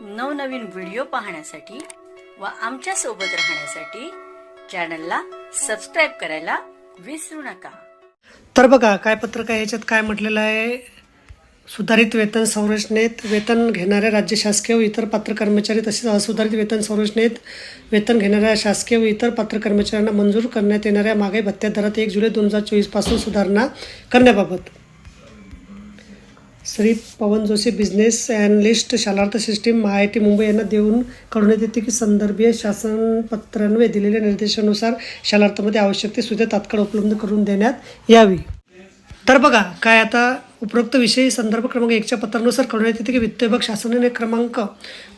नवनवीन व्हिडिओ पाहण्यासाठी व आमच्यासोबत राहण्यासाठी चॅनलला सबस्क्राईब करायला विसरू नका. तर बघा काय पत्रक आहे याच्यात काय म्हटलेलं आहे? सुधारित वेतन संरचनेत वेतन घेणाऱ्या राज्य शासकीय व इतर पात्र कर्मचारी तसेच असुधारित वेतन संरचनेत वेतन घेणाऱ्या शासकीय व इतर पात्र कर्मचाऱ्यांना मंजूर करण्यात येणाऱ्या मागे भत्त्या दरात एक जुलै दोन हजार चोवीसपासून सुधारणा करण्याबाबत. Shri Pavan Joshi business analyst Shalarth system I I T Mumbai यांना देऊन कळवण्यात येते की संदर्भीय शासनपत्रान्वये दिलेल्या निर्देशानुसार शालार्थामध्ये आवश्यक ती सुविधा तात्काळ उपलब्ध करून देण्यात यावी. तर बघा काय आता उपरोक्त विषयी संदर्भ क्रमांक एकच्या पत्रानुसार कळवण्यात येते की वित्त विभाग शासनाने क्रमांक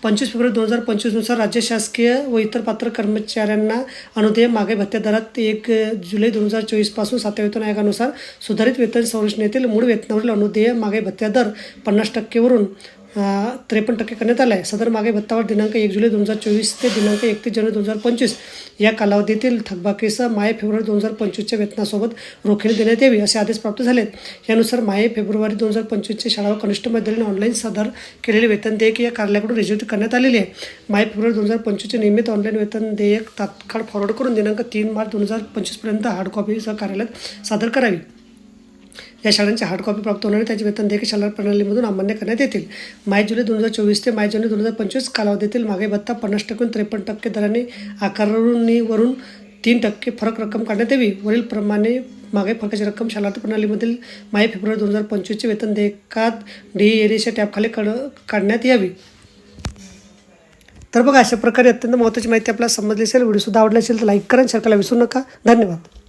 पंचवीस फेब्रुवारी दोन हजार पंचवीसनुसार राज्य शासकीय व इतर पात्र कर्मचाऱ्यांना अनुदेय मागे भत्त्या दरात एक जुलै दोन हजार चोवीसपासून सातव्या वेतन आयोगानुसार सुधारित वेतन संरचनेतील मूळ वेतनावरील अनुदेय मागे भत्त्या दर पन्नास टक्केवरून त्रेपन्न टक्के करण्यात आला आहे सदर मागे भत्तावर दिनांक एक जुलै दोन हजार चोवीस ते दिनांक एकतीस जानेवारी दोन हजार पंचवीस या कालावधीतील थकबाकीसह माय फेब्रुवारी दोन हजार पंचवीसच्या वेतनासोबत रोखीने देण्यात यावी असे आदेश प्राप्त झाले यानुसार माय फेब्रुवारी दोन हजार पंचवीसचे शाळा व कनिष्ठ मध्यकालीन ऑनलाईन सादर केलेले वेतन देयक या कार्यालयाकडून रिजिट करण्यात आलेले आहे. माय फेब्रुवारी दोन हजार पंचवीसचे नियमित ऑनलाईन वेतन देयक तात्काळ फॉरवर्ड करून दिनांक तीन मार्च दोन हजार पंचवीसपर्यंत हार्ड कॉपीसह कार्यालयात सादर करावी. या शाळांची हार्ड कॉपी प्राप्त होणार त्याचे वेतन देखील शाळा प्रणालीमधून अमान्य करण्यात येतील. माय जुलै दोन हजार चोवीस ते माय जुलै दोन हजार पंचवीस कालावधीतील मागे भत्ता पन्नास टक्के त्रेपन्न टक्के दराने आकारणीवरून तीन टक्के फरक रक्कम काढण्यात यावी. वरील प्रमाणे मागे फरकाची रक्कम शालार्थ प्रणालीमधील माय फेब्रुवारी दोन हजार पंचवीसचे वेतन देयकात डी एरियाच्या टॅबखाली काढ काढण्यात यावी. तर बघा अशा प्रकारे अत्यंत महत्त्वाची माहिती आपल्याला समजली असेल व्हिडिओसुद्धा आवडला असेल तर लाईक करा आणि शेअर करायला विसरू नका. धन्यवाद.